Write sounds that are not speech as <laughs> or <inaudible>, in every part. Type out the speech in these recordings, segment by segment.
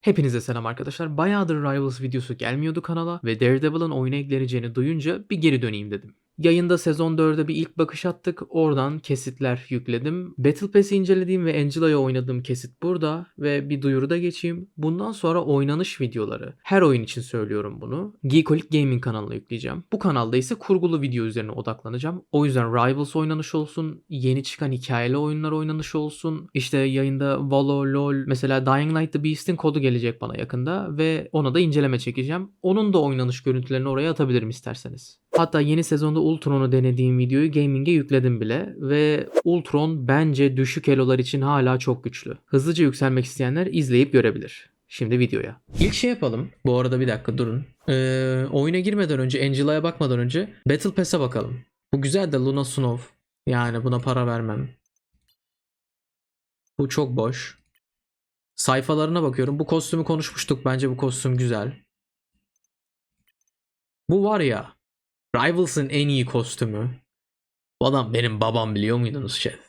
Hepinize selam arkadaşlar. Bayağıdır Rivals videosu gelmiyordu kanala ve Daredevil'ın oyuna ekleneceğini duyunca bir geri döneyim dedim. Yayında sezon 4'e bir ilk bakış attık. Oradan kesitler yükledim. Battle Pass'i incelediğim ve Angela'ya oynadığım kesit burada ve bir duyuru da geçeyim. Bundan sonra oynanış videoları. Her oyun için söylüyorum bunu. Geekolic Gaming kanalına yükleyeceğim. Bu kanalda ise kurgulu video üzerine odaklanacağım. O yüzden Rivals oynanış olsun, yeni çıkan hikayeli oyunlar oynanış olsun. İşte yayında Valo, LoL, mesela Dying Light the Beast'in kodu gelecek bana yakında ve ona da inceleme çekeceğim. Onun da oynanış görüntülerini oraya atabilirim isterseniz. Hatta yeni sezonda Ultron'u denediğim videoyu gaming'e yükledim bile ve Ultron bence düşük elolar için hala çok güçlü. Hızlıca yükselmek isteyenler izleyip görebilir. Şimdi videoya. İlk şey yapalım. Bu arada bir dakika durun. Ee, oyuna girmeden önce, Angela'ya bakmadan önce Battle Pass'e bakalım. Bu güzel de Luna Snow. Yani buna para vermem. Bu çok boş. Sayfalarına bakıyorum. Bu kostümü konuşmuştuk. Bence bu kostüm güzel. Bu var ya. Rivals'ın en iyi kostümü. Bu adam benim babam biliyor muydunuz şef?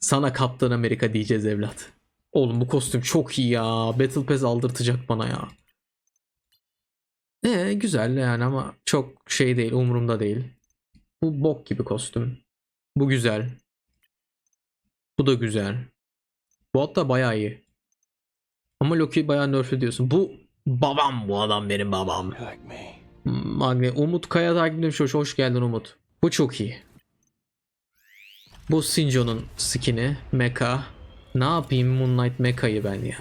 Sana Kaptan Amerika diyeceğiz evlat. Oğlum bu kostüm çok iyi ya. Battle Pass aldırtacak bana ya. Ee güzel yani ama çok şey değil umurumda değil. Bu bok gibi kostüm. Bu güzel. Bu da güzel. Bu hatta bayağı iyi. Ama Loki bayağı nerflü diyorsun. Bu babam bu adam benim babam. Magne Umut Kaya takip etmiş. Hoş, hoş geldin Umut. Bu çok iyi. Bu Sinjo'nun skin'i. Mecha. Ne yapayım Moonlight Mecha'yı ben ya.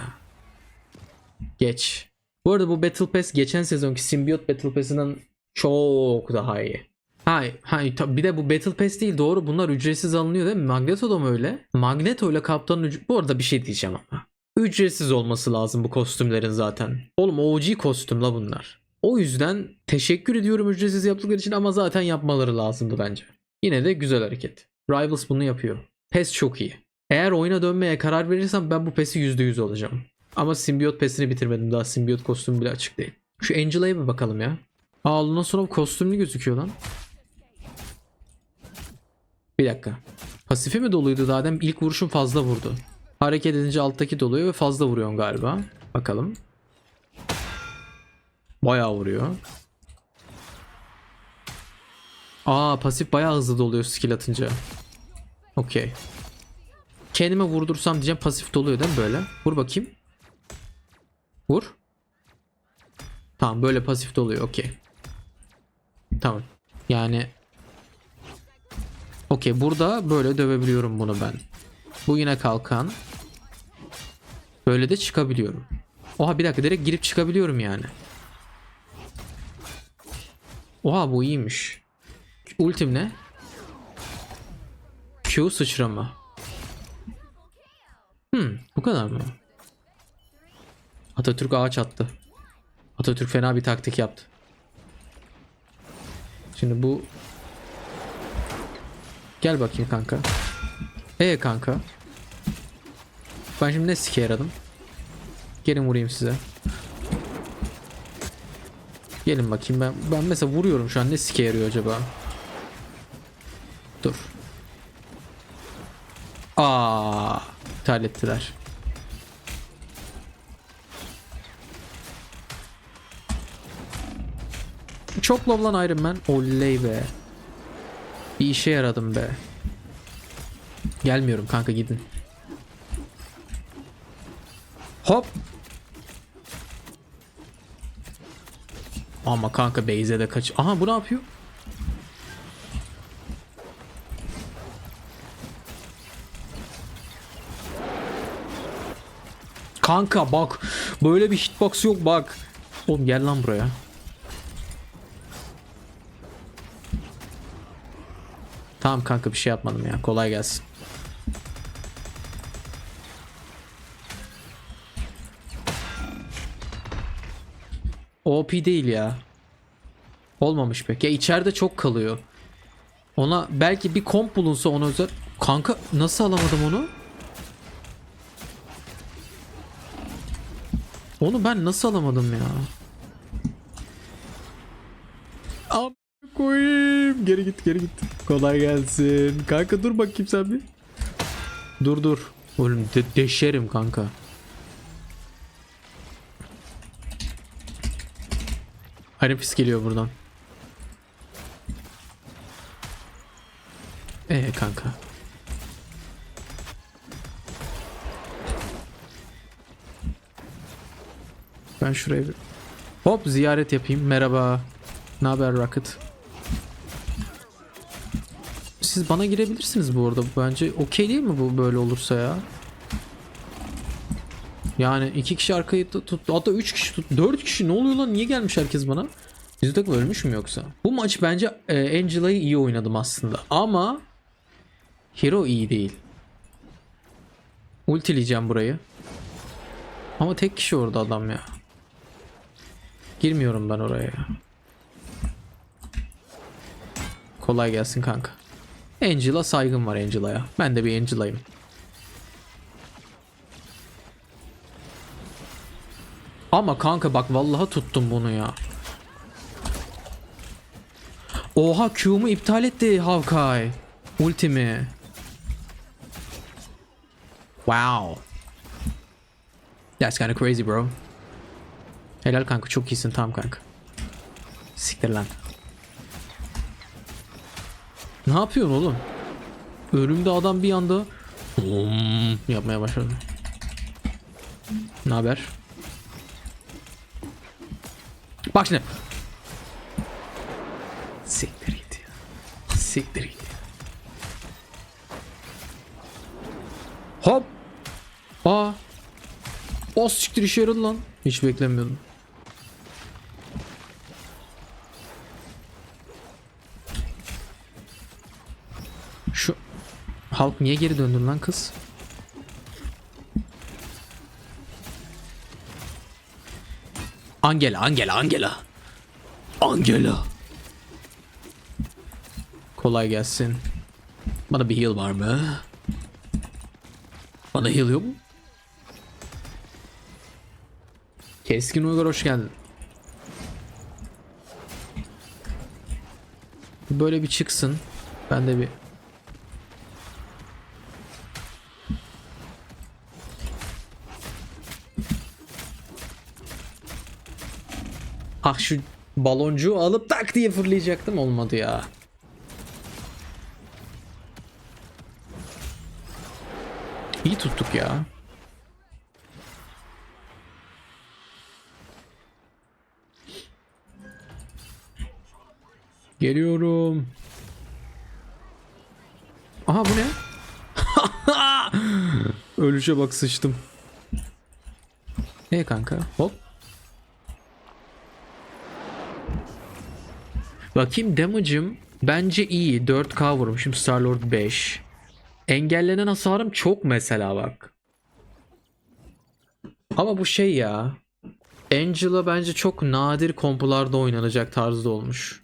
Geç. Bu arada bu Battle Pass geçen sezonki Symbiote Battle Pass'ından çok daha iyi. Hay tabii bir de bu Battle Pass değil doğru bunlar ücretsiz alınıyor değil mi? Magneto da mı öyle? Magneto ile Kaptan'ın üc- Bu arada bir şey diyeceğim ama. Ücretsiz olması lazım bu kostümlerin zaten. Oğlum OG kostüm la bunlar. O yüzden teşekkür ediyorum ücretsiz yaptıkları için ama zaten yapmaları lazımdı bence. Yine de güzel hareket. Rivals bunu yapıyor. PES çok iyi. Eğer oyuna dönmeye karar verirsem ben bu PES'i %100 olacağım. Ama Symbiote PES'ini bitirmedim daha Symbiote kostümü bile açık değil. Şu Angela'ya bir bakalım ya. Aa Luna Snow kostümlü gözüküyor lan. Bir dakika. Pasifi mi doluydu daha demin? İlk vuruşun fazla vurdu. Hareket edince alttaki doluyor ve fazla vuruyorsun galiba. Bakalım. Bayağı vuruyor. Aa pasif bayağı hızlı doluyor skill atınca. Okey. Kendime vurdursam diyeceğim pasif doluyor değil mi böyle? Vur bakayım. Vur. Tamam böyle pasif doluyor okey. Tamam. Yani Okey burada böyle dövebiliyorum bunu ben. Bu yine kalkan. Böyle de çıkabiliyorum. Oha bir dakika direkt girip çıkabiliyorum yani. Oha bu iyiymiş. Ultim ne? Q sıçrama. Hmm, bu kadar mı? Atatürk ağaç attı. Atatürk fena bir taktik yaptı. Şimdi bu Gel bakayım kanka. Ee kanka. Ben şimdi ne sike yaradım? Gelin vurayım size. Gelin bakayım ben ben mesela vuruyorum şu an ne sike yarıyor acaba? Dur. Aa, iptal ettiler. Çok low lan Iron Man. Oley be. Bir işe yaradım be. Gelmiyorum kanka gidin. Hop. Ama kanka Beyze de kaç. Aha bu ne yapıyor? Kanka bak. Böyle bir hitbox yok bak. Oğlum gel lan buraya. Tamam kanka bir şey yapmadım ya. Kolay gelsin. OP değil ya. Olmamış pek. Ya içeride çok kalıyor. Ona belki bir komp bulunsa ona özel. Kanka nasıl alamadım onu? Onu ben nasıl alamadım ya? Am koyayım. Geri git geri git. Kolay gelsin. Kanka dur bakayım sen bir. Dur dur. Oğlum de deşerim kanka. Arifis geliyor buradan. Ee kanka. Ben şuraya bir... Hop ziyaret yapayım. Merhaba. Ne haber Rocket? Siz bana girebilirsiniz bu arada. Bence okey değil mi bu böyle olursa ya? Yani iki kişi arkayı tut, tut hatta üç kişi tut, dört kişi ne oluyor lan? Niye gelmiş herkes bana? Bizim takım ölmüş mü yoksa? Bu maç bence e, Angela'yı iyi oynadım aslında. Ama Hero iyi değil. Ultileyeceğim burayı. Ama tek kişi orada adam ya. Girmiyorum ben oraya. ya. Kolay gelsin kanka. Angela saygım var Angela'ya. Ben de bir Angela'yım. Ama kanka bak vallahi tuttum bunu ya. Oha Q'mu iptal etti Hawkeye. Ultimi. Wow. That's kinda crazy bro. Helal kanka çok iyisin tamam kanka. Siktir lan. Ne yapıyorsun oğlum? Önümde adam bir anda yapmaya başladı. Ne haber? Bak şimdi. Siktir git ya. Siktir git. Hop. Aa. O siktir işe yaradı lan. Hiç beklemiyordum. Şu Halk niye geri döndün lan kız? Angela, Angela, Angela. Angela. Kolay gelsin. Bana bir heal var mı? Bana heal yok mu? Keskin Uygar hoş geldin. Böyle bir çıksın. Ben de bir Ah şu baloncuğu alıp tak diye fırlayacaktım olmadı ya. İyi tuttuk ya. Geliyorum. Aha bu ne? <laughs> Ölüşe bak sıçtım. Ne kanka? Hop. Bakayım damage'ım bence iyi. 4K vurmuşum. Starlord 5. Engellenen hasarım çok mesela bak. Ama bu şey ya. Angela bence çok nadir kompolarda oynanacak tarzda olmuş.